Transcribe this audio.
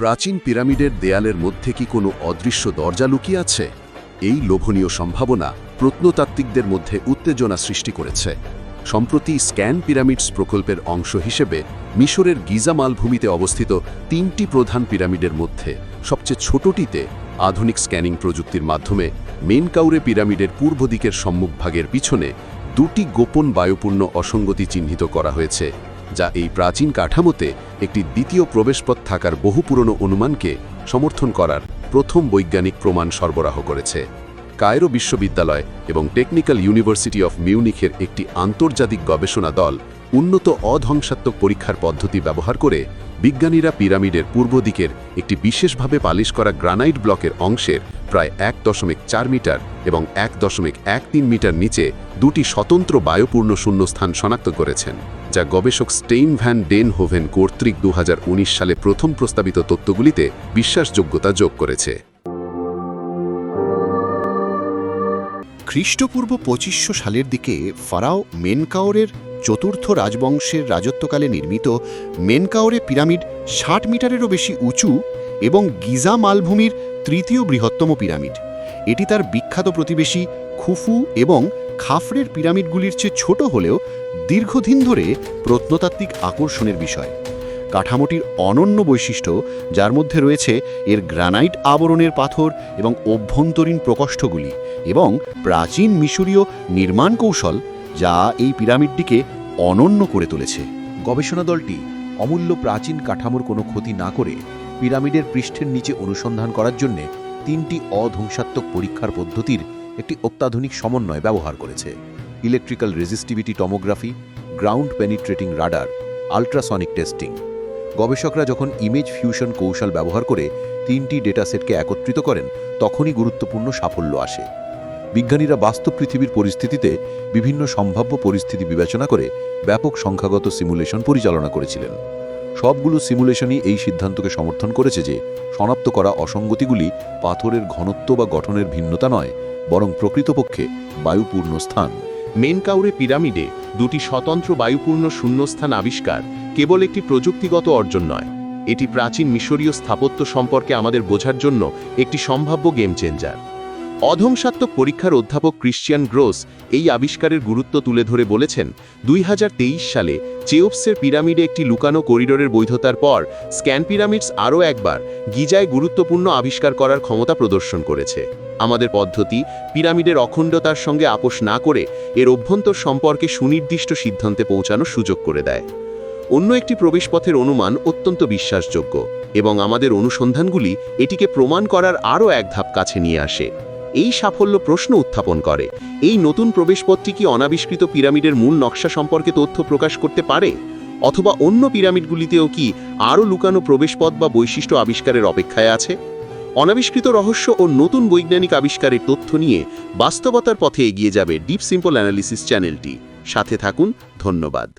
প্রাচীন পিরামিডের দেয়ালের মধ্যে কি কোনো অদৃশ্য দরজা লুকিয়ে আছে? এই লোভনীয় সম্ভাবনা প্রত্নতাত্ত্বিকদের মধ্যে উত্তেজনা সৃষ্টি করেছে। সম্প্রতি স্ক্যান পিরামিডস প্রকল্পের অংশ হিসেবে মিশরের গিজা মালভূমিতে অবস্থিত তিনটি প্রধান পিরামিডের মধ্যে সবচেয়ে ছোটটিতে আধুনিক স্ক্যানিং প্রযুক্তির মাধ্যমে মেনকাউরে পিরামিডের পূর্ব দিকের সম্মুখভাগের পিছনে দুটি গোপন বায়ুপূর্ণ অসঙ্গতি চিহ্নিত করা হয়েছে। যা এই প্রাচীন কাঠামোতে একটি দ্বিতীয় প্রবেশপথ থাকার বহু পুরনো অনুমানকে সমর্থন করার প্রথম বৈজ্ঞানিক প্রমাণ সরবরাহ করেছে। কায়রো বিশ্ববিদ্যালয় এবং টেকনিক্যাল ইউনিভার্সিটি অফ মিউনিখের একটি আন্তর্জাতিক গবেষণা দল উন্নত অধ্বংসাত্মক পরীক্ষার পদ্ধতি ব্যবহার করে বিজ্ঞানীরা পিরামিডের পূর্ব দিকের একটি বিশেষভাবে পালিশ করা গ্রানাইট ব্লকের অংশের প্রায় এক দশমিক চার মিটার এবং এক দশমিক এক তিন মিটার নিচে দুটি স্বতন্ত্র বায়ুপূর্ণ শূন্যস্থান শনাক্ত করেছেন। যা গবেষক স্টেইন ভ্যান ডেন হোভেন কর্তৃক দু সালে প্রথম প্রস্তাবিত তত্ত্বগুলিতে বিশ্বাসযোগ্যতা যোগ করেছে। খ্রিস্টপূর্ব পঁচিশশো সালের দিকে ফারাও মেনকাওরের চতুর্থ রাজবংশের রাজত্বকালে নির্মিত মেনকাওরে পিরামিড ষাট মিটারেরও বেশি উঁচু এবং গিজা মালভূমির তৃতীয় বৃহত্তম পিরামিড। এটি তার বিখ্যাত প্রতিবেশী খুফু এবং খাফরের পিরামিডগুলির চেয়ে ছোট হলেও দীর্ঘদিন ধরে প্রত্নতাত্ত্বিক আকর্ষণের বিষয়। কাঠামোটির অনন্য বৈশিষ্ট্য, যার মধ্যে রয়েছে এর গ্রানাইট আবরণের পাথর এবং অভ্যন্তরীণ প্রকোষ্ঠগুলি এবং প্রাচীন মিশরীয় নির্মাণ কৌশল, যা এই পিরামিডটিকে অনন্য করে তুলেছে। গবেষণা দলটি অমূল্য প্রাচীন কাঠামোর কোনো ক্ষতি না করে পিরামিডের পৃষ্ঠের নিচে অনুসন্ধান করার জন্য তিনটি অধ্বংসাত্মক পরীক্ষার পদ্ধতির একটি অত্যাধুনিক সমন্বয় ব্যবহার করেছে। Electrical resistivity tomography ground penetrating radar ultrasonic testing গবেষকরা যখন ইমেজ ফিউশন কৌশল ব্যবহার করে তিনটি ডেটাসেটকে একত্রিত করেন, তখনই গুরুত্বপূর্ণ সাফল্য আসে। বিজ্ঞানীরা বাস্তব পৃথিবীর পরিস্থিতিতে বিভিন্ন সম্ভাব্য পরিস্থিতি বিবেচনা করে ব্যাপক সংখ্যাগত সিমুলেশন পরিচালনা করেছিলেন। সবগুলো সিমুলেশনই এই সিদ্ধান্তকে সমর্থন করেছে যে, শনাক্ত করা অসঙ্গতিগুলি পাথরের ঘনত্ব বা গঠনের ভিন্নতা নয়, বরং প্রকৃতপক্ষে বায়ুপূর্ণ স্থান। মেনকাউরে পিরামিডে দুটি স্বতন্ত্র বায়ুপূর্ণ শূন্যস্থান আবিষ্কার কেবল একটি প্রযুক্তিগত অর্জন নয়। এটি প্রাচীন মিশরীয় স্থাপত্য সম্পর্কে আমাদের বোঝার জন্য একটি সম্ভাব্য গেম চেঞ্জার অধ্বংসাত্মক পরীক্ষার অধ্যাপক ক্রিশ্চিয়ান গ্রোস এই আবিষ্কারের গুরুত্ব তুলে ধরে বলেছেন, দুই হাজার তেইশ সালে চেওপসের পিরামিডে একটি লুকানো করিডোরের বৈধতার পর স্ক্যান পিরামিডস আরও একবার গিজায় গুরুত্বপূর্ণ আবিষ্কার করার ক্ষমতা প্রদর্শন করেছে। আমাদের পদ্ধতি পিরামিডের অখণ্ডতার সঙ্গে আপোষ না করে এর অভ্যন্তর সম্পর্কে সুনির্দিষ্ট সিদ্ধান্তে পৌঁছানোর সুযোগ করে দেয়। অন্য একটি প্রবেশপথের অনুমান অত্যন্ত বিশ্বাসযোগ্য এবং আমাদের অনুসন্ধানগুলি এটিকে প্রমাণ করার আরও এক ধাপ কাছে নিয়ে আসে। এই সাফল্য প্রশ্ন উত্থাপন করে, এই নতুন প্রবেশপথটি কি অনাবিষ্কৃত পিরামিডের মূল নকশা সম্পর্কে তথ্য প্রকাশ করতে পারে? অথবা অন্য পিরামিডগুলিতেও কি আরও লুকানো প্রবেশপথ বা বৈশিষ্ট্য আবিষ্কারের অপেক্ষায় আছে? অনাবিষ্কৃত রহস্য ও নতুন বৈজ্ঞানিক আবিষ্কারের তথ্য নিয়ে বাস্তবতার পথে এগিয়ে যাবে ডিপ সিম্পল অ্যানালিসিস চ্যানেলটি। সাথে থাকুন, ধন্যবাদ।